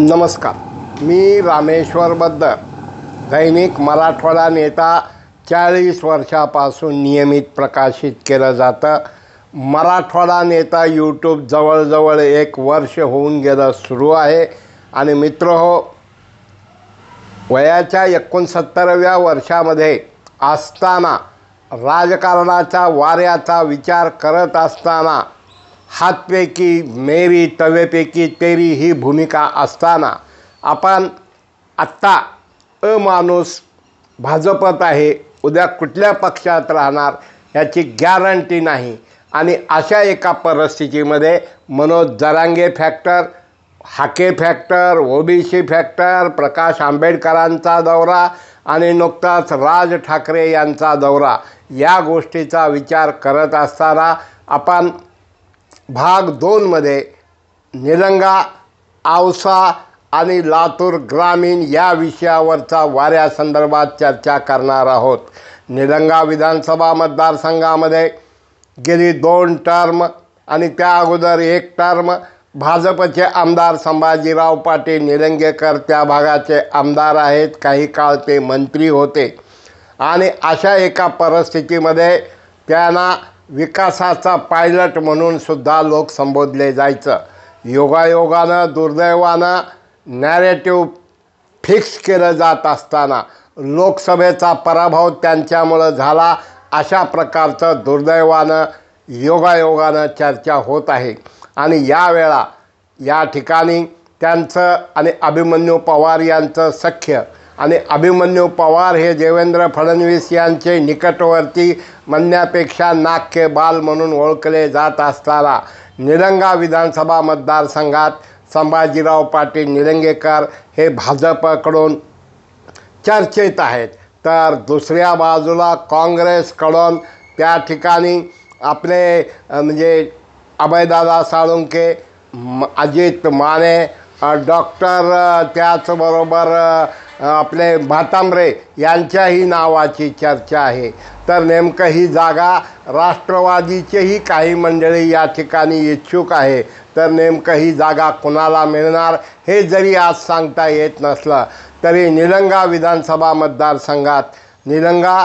नमस्कार. मी रामेश्वर बद्दर दैनिक मराठवाडा नेता चाळीस वर्षापासून नियमित प्रकाशित केलं जातं. मराठवाडा नेता यूट्यूब जवळजवळ एक वर्ष होऊन गेलं सुरू आहे. आणि मित्र हो वयाच्या एकोणसत्तराव्या वर्षामध्ये असताना राजकारणाच्या वाऱ्याचा विचार करत असताना हातपैकी मेरी तवेपैकी तेरी ही भूमिका असताना आपण आत्ता अमाणूस भाजपत आहे. उद्या कुठल्या पक्षात राहणार याची गॅरंटी नाही. आणि अशा एका परिस्थितीमध्ये Manoj Jarange factor Hake factor OBC factor Prakash आंबेडकरांचा दौरा आणि नुकताच राज ठाकरे यांचा दौरा या गोष्टीचा विचार करत असताना आपण भाग दोनमध्ये निलंगा आवसा आणि लातूर ग्रामीण या विषयावरचा वाऱ्यासंदर्भात चर्चा करणार आहोत. निलंगा विधानसभा मतदारसंघामध्ये गेली दोन टर्म आणि त्या अगोदर एक टर्म भाजपचे आमदार संभाजीराव पाटील निलंगेकर त्या भागाचे आमदार आहेत. काही काळ ते मंत्री होते. आणि अशा एका परिस्थितीमध्ये त्यांना विकासाचा पायलट म्हणून सुद्धा लोक संबोधले जायचं. योगायोगानं दुर्दैवानं नॅरेटिव्ह फिक्स केलं जात असताना लोकसभेचा पराभव त्यांच्यामुळं झाला. अशा प्रकारचं दुर्दैवानं योगायोगानं चर्चा होत आहे. आणि यावेळा या ठिकाणी त्यांचं आणि अभिमन्यू पवार यांचं सख्य आणि अभिमन्यू पवार हे देवेंद्र फडणवीस यांचे निकटवर्ती म्हणण्यापेक्षा नाक्य बाल म्हणून ओळखले जात असताना निलंगा विधानसभा मतदारसंघात संभाजीराव पाटील निलंगेकर हे भाजपकडून चर्चेत आहेत. तर दुसऱ्या बाजूला काँग्रेसकडून त्या ठिकाणी आपले म्हणजे अभयदादा साळुंके म- अजित माने डॉक्टर त्याचबरोबर आपले भातांबरे यांच्याही नावाची चर्चा आहे. तर नेमकं ही जागा राष्ट्रवादीचेही काही मंडळी या ठिकाणी इच्छुक आहे. तर नेमकं ही जागा कुणाला मिळणार हे जरी आज सांगता येत नसलं तरी निलंगा विधानसभा मतदारसंघात निलंगा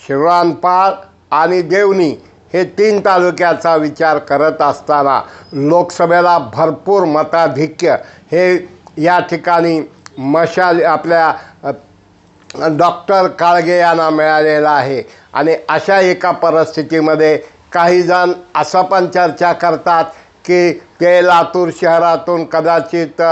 शिवरानपाळ आणि देवणी हे तीन तालुक्याचा विचार करत असताना लोकसभेला भरपूर मताधिक्य हे या ठिकाणी मशाल आपल्या डॉक्टर काळगे यांना मिळालेला आहे. आणि अशा एका परिस्थितीमध्ये काही जण असं पण चर्चा करतात की ते लातूर शहरातून कदाचित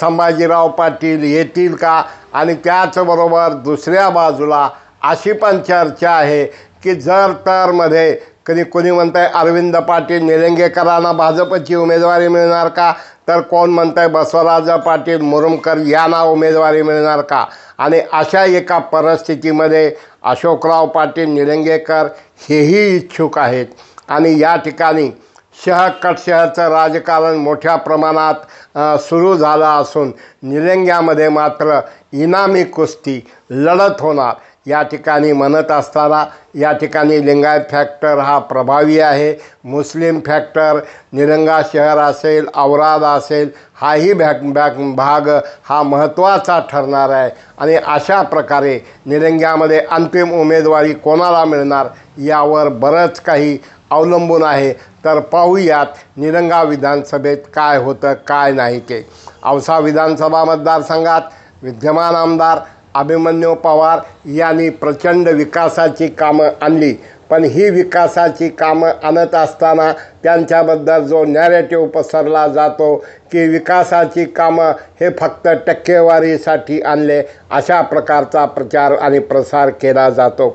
संभाजीराव पाटील येतील का? आणि त्याचबरोबर दुसऱ्या बाजूला अशी पण चर्चा आहे की जर तरमध्ये कधी कोणी म्हणत आहे अरविंद पाटील निलंगेकरांना भाजपची उमेदवारी मिळणार का? तर कोण म्हणत आहे बसवराज पाटील मुरुमकर यांना उमेदवारी मिळणार का? आणि अशा एका परिस्थितीमध्ये अशोकराव पाटील निलंगेकर हेही इच्छुक आहेत. आणि या ठिकाणी शहकटशहचं राजकारण मोठ्या प्रमाणात सुरू झालं असून निलंग्यामध्ये मात्र इनामी कुस्ती लढत होणार. या ठिकाणी म्हणत असताना या ठिकाणी लिंगायत फॅक्टर हा प्रभावी आहे. मुस्लिम फॅक्टर निरंगा शहर असेल औराद असेल हाही भॅक बॅक भाग हा महत्त्वाचा ठरणार आहे. आणि अशा प्रकारे निरंग्यामध्ये अंतिम उमेदवारी कोणाला मिळणार यावर बरंच काही अवलंबून आहे. तर पाहूयात निरंगा विधानसभेत काय होतं काय नाही ते. औसा विधानसभा मतदारसंघात विद्यमान आमदार अभिमन्यू पवार यांनी प्रचंड विकासाची कामं आणली. पण ही विकासाची कामं आणत असताना त्यांच्याबद्दल जो नॅरेटिव्ह पसरला जातो की विकासाची कामं हे फक्त टक्केवारीसाठी आणले अशा प्रकारचा प्रचार आणि प्रसार केला जातो.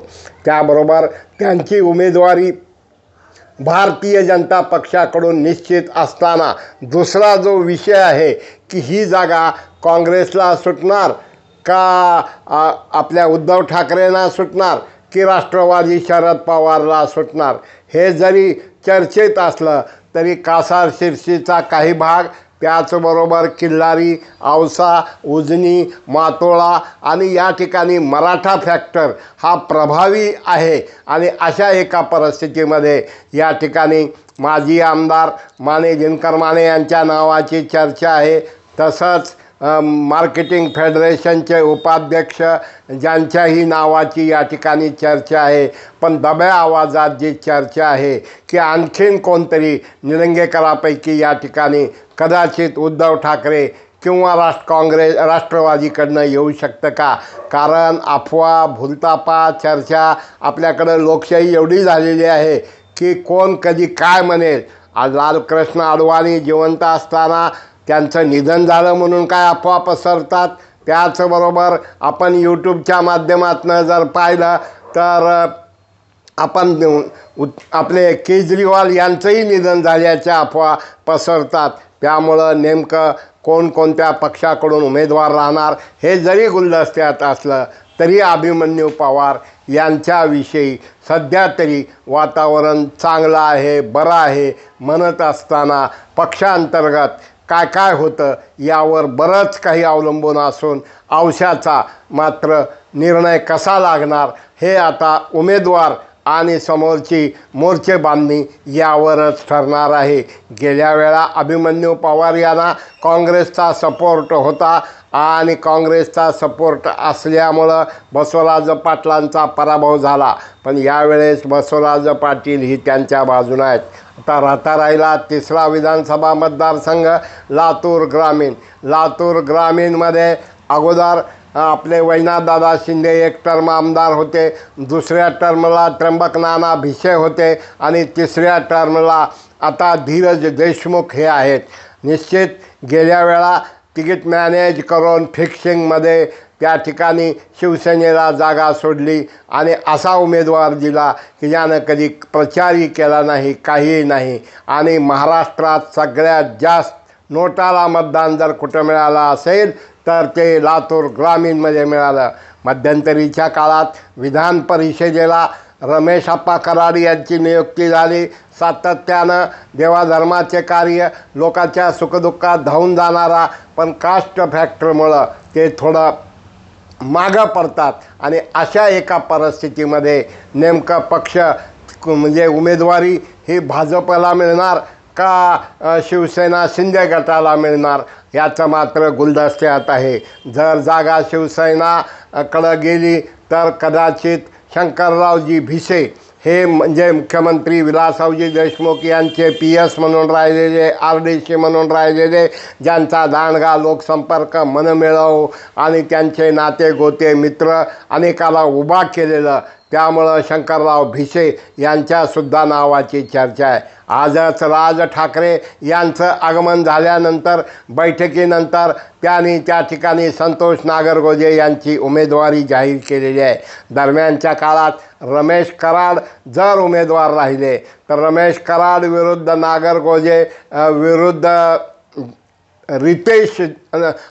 त्याबरोबर त्यांची उमेदवारी भारतीय जनता पक्षाकडून निश्चित असताना दुसरा जो विषय आहे की ही जागा काँग्रेसला सुटणार का आपल्या उद्धव ठाकरेंना सुटणार की राष्ट्रवादी शरद पवारला सुटणार? हे जरी चर्चेत असलं तरी कासार शिरशीचा काही भाग त्याचबरोबर किल्लारी औसा उजनी मातोळा आणि या ठिकाणी मराठा फॅक्टर हा प्रभावी आहे. आणि अशा एका परिस्थितीमध्ये या ठिकाणी माजी आमदार माने दिनकर माने यांच्या नावाची चर्चा आहे. तसंच मार्केटिंग फेडरेशनचे उपाध्यक्ष ज्यांच्याही नावाची या ठिकाणी चर्चा आहे पण दब्या आवाजात जी चर्चा आहे की आणखीन कोणतरी निलंगेकरापैकी या ठिकाणी कदाचित उद्धव ठाकरे किंवा राष्ट्र काँग्रेस राष्ट्रवादीकडनं येऊ शकतं का? कारण अफवा भुलतापा चर्चा आपल्याकडं लोकशाही एवढी झालेली आहे की कोण कधी काय म्हणेल? आज लालकृष्ण अडवाणी जिवंत असताना त्यांचं निधन झालं म्हणून काय अफवा पसरतात त्याचबरोबर आपण यूट्यूबच्या माध्यमातून जर पाहिलं तर आपण आपले केजरीवाल यांचंही निधन झाल्याच्या अफवा पसरतात. त्यामुळं नेमकं कोणकोणत्या पक्षाकडून उमेदवार राहणार हे जरी गुलदस्त्यात असलं तरी अभिमन्यू पवार यांच्याविषयी सध्या तरी वातावरण चांगलं आहे बरं आहे म्हणत असताना पक्षांतर्गत काय काय होतं यावर बरंच काही अवलंबून असून औषधाचा मात्र निर्णय कसा लागणार हे आता उमेदवार आणि समोरची मोर्चे बांधणी यावरच ठरणार आहे. गेल्या वेळा अभिमन्यू पवार यांना काँग्रेसचा सपोर्ट होता आणि काँग्रेसचा सपोर्ट असल्यामुळं बसवराज पाटलांचा पराभव झाला. पण यावेळेस बसवराज पाटील ही त्यांच्या बाजूनं आहेत. आता राहता राहिला तिसरा विधानसभा मतदारसंघ लातूर ग्रामीण. लातूर ग्रामीणमध्ये अगोदर आपले वैनादादा शिंदे एक टर्म आमदार होते दुसऱ्या टर्मला त्र्यंबक नाना भिसे होते आणि तिसऱ्या टर्मला आता धीरज देशमुख हे आहेत. निश्चित गेल्या वेळा तिकीट मॅनेज करून फिक्सिंगमध्ये त्या ठिकाणी शिवसेनेला जागा सोडली आणि असा उमेदवार दिला की ज्यानं कधी प्रचारही केला नाही काहीही नाही. आणि महाराष्ट्रात सगळ्यात जास्त नोटाला मतदान जर कुठं मिळालं असेल तर ते लातूर ग्रामीणमध्ये मिळालं. मध्यंतरीच्या काळात विधान परिषदेला रमेश आप्पा कराड यांची नियुक्ती झाली. सातत्यानं देवाधर्माचे कार्य लोकांच्या सुखदुःखात धावून जाणारा पण कास्ट फॅक्टरमुळं ते थोडं मागं पडतात. आणि अशा एका परिस्थितीमध्ये नेमकं पक्ष म्हणजे उमेदवारी ही भाजपला मिळणार का शिवसेना शिंदे गटाला मिळणार याचं मात्र गुलदस्त्यात आहे. जर जागा शिवसेनाकडं गेली तर कदाचित शंकररावजी भिसे हे म्हणजे मुख्यमंत्री विलासरावजी देशमुख यांचे पी एस म्हणून राहिलेले आर डी सी म्हणून राहिलेले ज्यांचा दांडगा लोकसंपर्क मनमिळव आणि त्यांचे नाते गोते मित्र अनेकाला उभा केलेलं त्यामुळं शंकरराव भिसे यांच्यासुद्धा नावाची चर्चा आहे. आजच राज ठाकरे यांचं आगमन झाल्यानंतर बैठकीनंतर त्यांनी त्या ठिकाणी संतोष नागरगोजे यांची उमेदवारी जाहीर केलेली आहे. दरम्यानच्या काळात रमेश कराड जर उमेदवार राहिले तर रमेश कराड विरुद्ध नागरगोजे विरुद्ध रितेश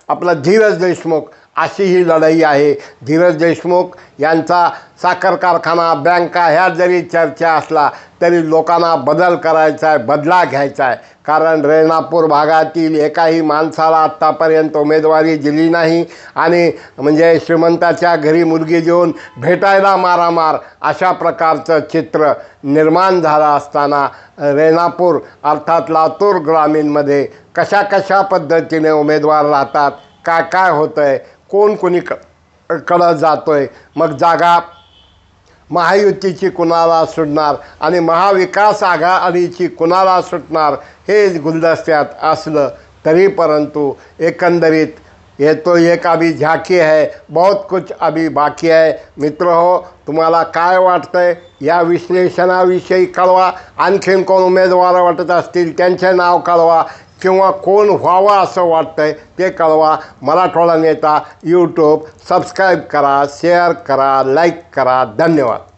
आपला धीरज देशमुख अशी ही लढाई आहे. धीरज देशमुख यांचा साखर कारखाना बँका ह्या जरी चर्चा असला तरी लोकांना बदल करायचा आहे बदला घ्यायचा आहे कारण रेणापूर भागातील एकाही माणसाला आत्तापर्यंत उमेदवारी दिली नाही आणि म्हणजे श्रीमंताच्या घरी मुलगी देऊन भेटायला मारामार अशा प्रकारचं चित्र निर्माण झालं असताना रेणापूर अर्थात लातूर ग्रामीणमध्ये कशा कशा पद्धतीने उमेदवार राहतात काय काय होतं आहे कोण कोणी क कडं जातो आहे मग जागा महायुतीची कुणाला सुटणार आणि महाविकास आघाडीची कुणाला सुटणार हे गुलदस्त्यात असलं तरी परंतु एकंदरीत ये तो एक अभी झाकी है बहुत कुछ अभी बाकी है मित्र हो तुम्हाला काय वाटतंय? या विश्लेषणाविषयी कळवा. आणखीन कोण उमेदवार वाटत असतील त्यांचे नाव कळवा. किंवा कोण व्हावा असं वाटतंय ते कळवा. मराठवाडा नेता यूट्यूब सबस्क्राईब करा शेअर करा लाईक करा. धन्यवाद.